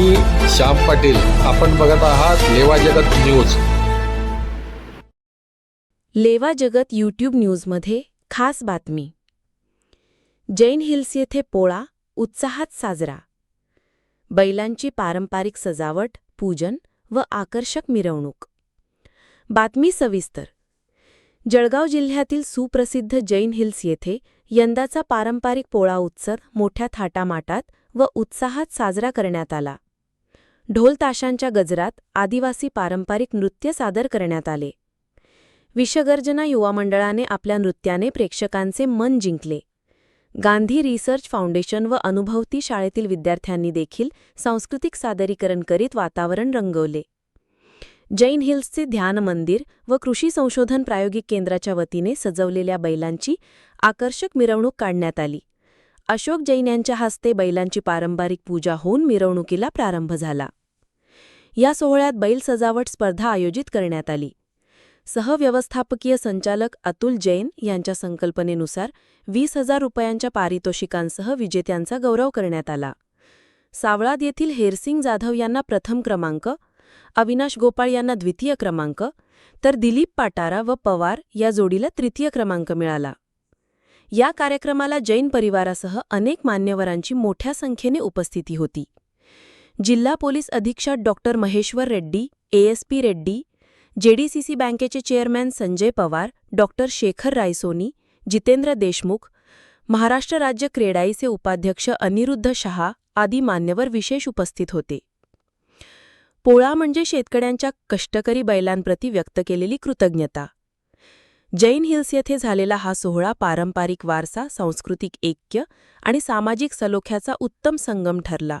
मी श्याम पाटील. आपण बघत आहात लेवा जगत न्यूज. लेवा जगत यूट्यूब न्यूजमध्ये खास बातमी. जैन हिल्स येथे पोळा उत्साहात साजरा. बैलांची पारंपरिक सजावट पूजन व आकर्षक मिरवणूक. बातमी सविस्तर. जळगाव जिल्ह्यातील सुप्रसिद्ध जैन हिल्स येथे यंदाचा पारंपरिक पोळा उत्सव मोठ्या थाटामाटात व उत्साहात साजरा करण्यात आला. ढोलताशांच्या गजरात आदिवासी पारंपरिक नृत्य सादर करण्यात आले. विषगर्जना युवा मंडळाने आपल्या नृत्याने प्रेक्षकांचे मन जिंकले. गांधी रिसर्च फाउंडेशन व अनुभवती शाळेतील विद्यार्थ्यांनी देखील सांस्कृतिक सादरीकरण करीत वातावरण रंगवले. जैन हिल्सचे ध्यान मंदिर व कृषी संशोधन प्रायोगिक केंद्राच्या वतीने सजवलेल्या बैलांची आकर्षक मिरवणूक काढण्यात आली. अशोक जैन यांच्या हस्ते बैलांची पारंपरिक पूजा होऊन मिरवणुकीला प्रारंभ झाला. या सोहळ्यात बैल सजावट स्पर्धा आयोजित करण्यात आली. सहव्यवस्थापकीय संचालक अतुल जैन यांच्या संकल्पनेनुसार वीस हजार रुपयांच्या पारितोषिकांसह विजेत्यांचा गौरव करण्यात आला. सावळाद येथील हेरसिंग जाधव यांना प्रथम क्रमांक अविनाश गोपाळ यांना द्वितीय क्रमांक तर दिलीप पाटारा व पवार या जोडीला तृतीय क्रमांक मिळाला. या कार्यक्रमाला जैन परिवारासह अनेक मान्यवरांची मोठ्या संख्येने उपस्थिती होती. जिल्हा पोलीस अधीक्षक doctor Maheshwar Reddy ASP Reddy JDCC बँकेचे चेअरमॅन संजय पवार डॉक्टर शेखर रायसोनी जितेंद्र देशमुख महाराष्ट्र राज्य क्रेडाईचे उपाध्यक्ष अनिरुद्ध शहा आदी मान्यवर विशेष उपस्थित होते. पोळा म्हणजे शेतकऱ्यांच्या कष्टकरी बैलांप्रती व्यक्त केलेली कृतज्ञता. जैन हिल्स येथे झालेला हा सोहळा पारंपरिक वारसा सांस्कृतिक ऐक्य आणि सामाजिक सलोख्याचा उत्तम संगम ठरला.